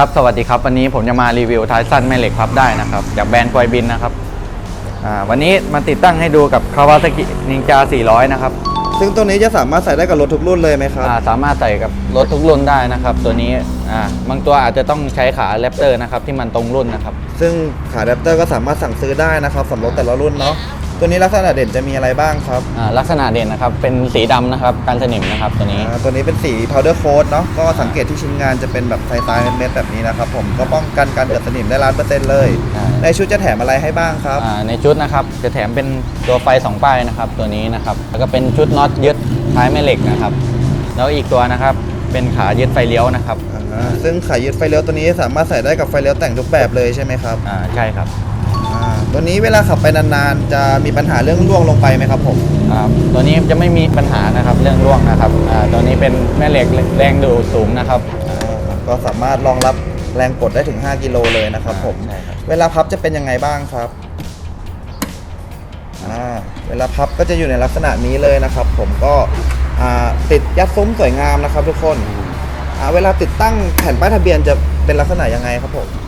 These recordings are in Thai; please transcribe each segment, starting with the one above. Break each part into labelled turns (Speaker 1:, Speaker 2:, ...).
Speaker 1: ครับ สวัสดีครับ วันนี้ผมจะมารีวิวท้ายสั้นแม่เหล็กพับได้นะครับ จากแบรนด์ควายบินนะครับอ่าวันนี้มาติดตั้งให้ดูกับ Kawasaki Ninja 400 นะครับ
Speaker 2: ซึ่งตัวนี้จะสามารถใส่ได้กับรถทุกรุ่นเลยไหมครับ
Speaker 1: อ่าสามารถใส่กับรถทุกรุ่นได้นะครับ ตัวนี้อ่าบางตัวอาจจะต้องใช้ขาแรปเตอร์นะครับที่มันตรงรุ่นนะครับ
Speaker 2: ซึ่งขาแรปเตอร์ก็สามารถสั่งซื้อได้นะครับสำหรับแต่ละรุ่นเนาะ ตัวนี้ลักษณะเด่นจะมีอะไรบ้างครับ
Speaker 1: อ่าลักษณะเด่นนะครับ เป็นสีดำนะครับการสนิมนะครับตัวนี้
Speaker 2: อ่าตัวนี้เป็นสี powder coat เนาะก็สังเกตที่ชิ้นงานจะเป็นแบบทรายๆเม็ดๆแบบนี้นะครับผมก็ป้องกันการเกิดสนิมได้ร้านเปอร์เซ็นต์เลย
Speaker 1: ใช่
Speaker 2: ในชุดจะแถมอะไรให้บ้างครับ
Speaker 1: อ่าในชุดนะครับจะแถมเป็นตัวไฟสองป้ายนะครับตัวนี้นะครับแล้วก็เป็นชุดน็อตยึดท้ายแม่เหล็กนะครับ แล้วอีกตัวนะครับเป็นขายึดไฟเลี้ยวนะครับ
Speaker 2: อ่าซึ่งขายึดไฟเลี้ยวตัวนี้สามารถใส่ได้กับไฟเลี้ยวแต่งทุกแบบเลยใช่ไหมครับ
Speaker 1: อ่าใช่ครับ
Speaker 2: อ่าตัวนี้เวลาขับไปนานๆ จะมีปัญหาเรื่องร่วงลงไปไหมครับผม
Speaker 1: อ่าตัวนี้จะไม่มีปัญหานะครับเรื่องร่วงนะครับอ่าตัวนี้เป็นแม่เหล็กแรงดูดสูงนะครับ
Speaker 2: อ่าก็สามารถรองรับแรงกดได้ถึง 5 กิโลเลยนะครับผม
Speaker 1: ใช่ครับ
Speaker 2: เวลาพับจะเป็นยังไงบ้างครับอ่าเวลาพับก็จะอยู่ในลักษณะนี้เลยนะครับ ผมก็อ่าติดยัดซุ้มสวยงามนะครับ ทุกคนอ่าเวลาติดตั้งแผ่นป้ายทะเบียนจะเป็นลักษณะยังไงครับผม
Speaker 1: อ่า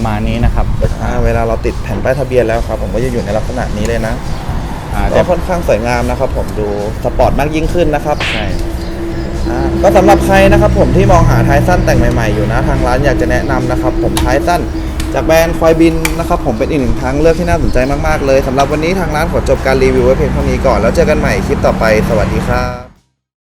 Speaker 1: ประมาณนี้นะครับ
Speaker 2: อ่าเวลาเราติดแผ่นป้ายทะเบียนแล้วครับ ผมก็จะอยู่ในลักษณะนี้เลยนะ
Speaker 1: อ่า
Speaker 2: ก็
Speaker 1: จะ
Speaker 2: ค่อนข้างสวยงามนะครับ ผมดูสปอร์ตมากยิ่งขึ้นนะครับ
Speaker 1: ใช่
Speaker 2: อ่าก็สำหรับใครนะครับผมที่มองหาท้ายสั้นแต่งใหม่ๆอยู่นะทางร้านอยากจะแนะนำนะครับ ผมท้ายสั้นจากแบรนด์ควายบินนะครับผมเป็นอีกหนึ่งทางเลือกที่น่าสนใจมากๆเลยสำหรับวันนี้ทางร้านขอจบการรีวิวไว้เพียงเท่านี้ก่อนแล้วเจอกันใหม่คลิปต่อไปสวัสดีครับ